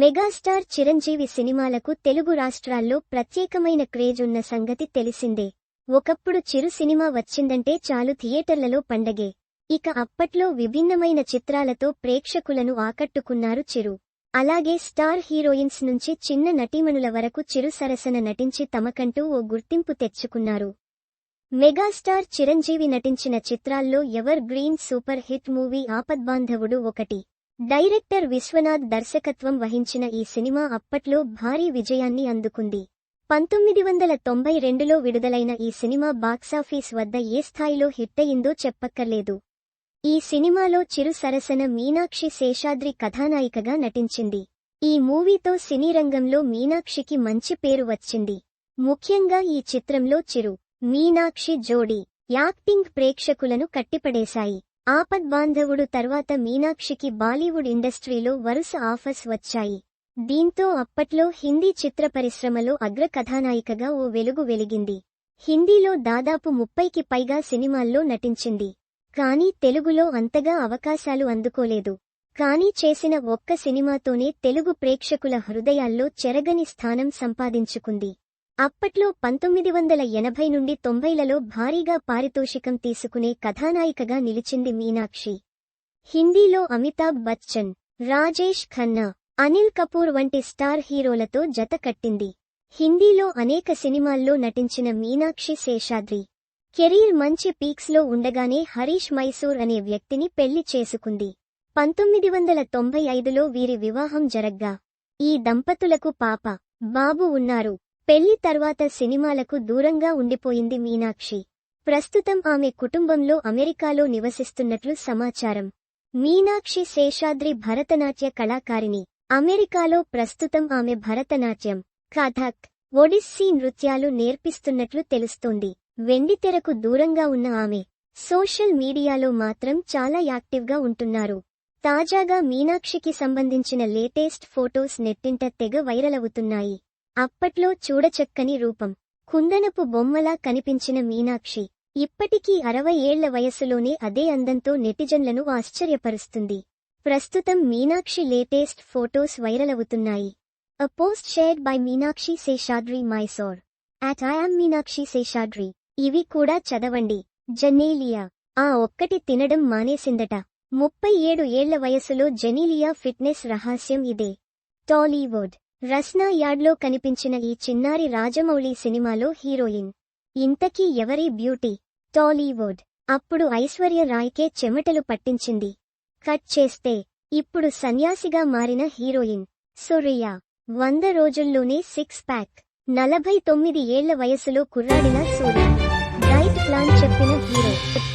Megastar Chiranjeevi సినిమాలకు తెలుగు రాష్ట్రాల్లో ప్రత్యేకమైన క్రేజ్ ఉన్న సంగతి తెలిసిందే. ఒకప్పుడు చిరు సినిమా వచ్చిందంటే చాలు థియేటర్లలో పండగే. ఇక అప్పట్లో విభిన్నమైన చిత్రాలతో ప్రేక్షకులను ఆకట్టుకున్నారు చిరు. అలాగే స్టార్ హీరోయిన్స్ నుంచి చిన్న నటీమణుల వరకు చిరు సరసన నటించి తమకంటూ ఓ గుర్తింపు తెచ్చుకున్నారు. మెగాస్టార్ చిరంజీవి నటించిన చిత్రాల్లో evergreen super hit movie Aapadbandhavudu ఒకటి. డైరెక్టర్ విశ్వనాథ్ దర్శకత్వం వహించిన ఈ సినిమా అప్పట్లో భారీ విజయాన్ని అందుకుంది. పంతొమ్మిది వందల తొంభై రెండులో విడుదలైన ఈ సినిమా బాక్సాఫీస్ వద్ద ఏ స్థాయిలో హిట్టయిందో చెప్పక్కర్లేదు. ఈ సినిమాలో చిరు సరసన మీనాక్షి శేషాద్రి కథానాయికగా నటించింది. ఈ మూవీతో సినీ రంగంలో మీనాక్షికి మంచి పేరు వచ్చింది. ముఖ్యంగా ఈ చిత్రంలో చిరు మీనాక్షి జోడీ యాక్టింగ్ ప్రేక్షకులను కట్టిపడేశాయి. ఆపద్బాంధవుడు తర్వాత మీనాక్షికి బాలీవుడ్ ఇండస్ట్రీలో వరుస ఆఫర్స్ వచ్చాయి. దీంతో అప్పట్లో హిందీ చిత్ర పరిశ్రమలో అగ్ర కథానాయికగా ఓ వెలుగు వెలిగింది. హిందీలో దాదాపు ముప్పైకి పైగా సినిమాల్లో నటించింది. కానీ తెలుగులో అంతగా అవకాశాలు అందుకోలేదు. కానీ చేసిన ఒక్క సినిమాతోనే తెలుగు ప్రేక్షకుల హృదయాల్లో చెరగని స్థానం సంపాదించుకుంది. అప్పట్లో పంతొమ్మిది వందల ఎనభై నుండి తొంభైలలో భారీగా పారితోషికం తీసుకునే కథానాయికగా నిలిచింది మీనాక్షి. హిందీలో అమితాబ్ బచ్చన్ రాజేష్ ఖన్నా అనిల్ కపూర్ వంటి స్టార్ హీరోలతో జత కట్టింది. హిందీలో అనేక సినిమాల్లో నటించిన మీనాక్షి శేషాద్రి. కెరీర్ మంచి పీక్స్లో ఉండగానే హరీష్ మైసూర్ అనే వ్యక్తిని పెళ్ళి చేసుకుంది. పంతొమ్మిది వందల తొంభై ఐదులో వీరి వివాహం జరగ్గా. ఈ దంపతులకు పాప బాబు ఉన్నారు. పెళ్ళి తర్వాత సినిమాలకు దూరంగా ఉండిపోయింది మీనాక్షి. ప్రస్తుతం ఆమె కుటుంబంలో అమెరికాలో నివసిస్తున్నట్లు సమాచారం. మీనాక్షి శేషాద్రి భరతనాట్య కళాకారిణి. అమెరికాలో ప్రస్తుతం ఆమె భరతనాట్యం కథక్ ఒడిస్సీ నృత్యాలు నేర్పిస్తున్నట్లు తెలుస్తోంది. వెండితెరకు దూరంగా ఉన్న ఆమె సోషల్ మీడియాలో మాత్రం చాలా యాక్టివ్గా ఉంటున్నారు. తాజాగా మీనాక్షికి సంబంధించిన లేటెస్ట్ ఫోటోస్ నెట్టింట తెగ వైరల్ అవుతున్నాయి. అప్పట్లో చూడచక్కని రూపం. కుందనపు బొమ్మలా కనిపించిన మీనాక్షి ఇప్పటికీ అరవై ఏళ్ళ వయసులోనే అదే అందంతో నెటిజన్లను ఆశ్చర్యపరుస్తుంది. ప్రస్తుతం మీనాక్షి లేటెస్ట్ ఫోటోస్ వైరల్ అవుతున్నాయి a post shared by Meenakshi Seshadri Mysore at I am Meenakshi Seshadri ఇవి కూడా చదవండి. జనేలియా. ఆ ఒక్కటి తినడం మానేసిందట. ముప్పై ఏడు ఏళ్ళ వయసులో జెనీలియా ఫిట్నెస్ రహస్యం ఇదే. టాలీవుడ్. రస్నా యార్డ్లో కనిపించిన ఈ చిన్నారి రాజమౌళి సినిమాలో హీరోయిన్. ఇంతకీ ఎవరి బ్యూటీ? టాలీవుడ్. అప్పుడు ఐశ్వర్య రాయ్కే చెమటలు పట్టించింది. కట్ చేస్తే. ఇప్పుడు సన్యాసిగా మారిన హీరోయిన్. సురియా. వంద రోజుల్లోనే సిక్స్ ప్యాక్. నలభై తొమ్మిది ఏళ్ళ వయసులో కుర్రాడిన సూర్య. డైట్ ప్లాన్ చెప్పిన హీరో.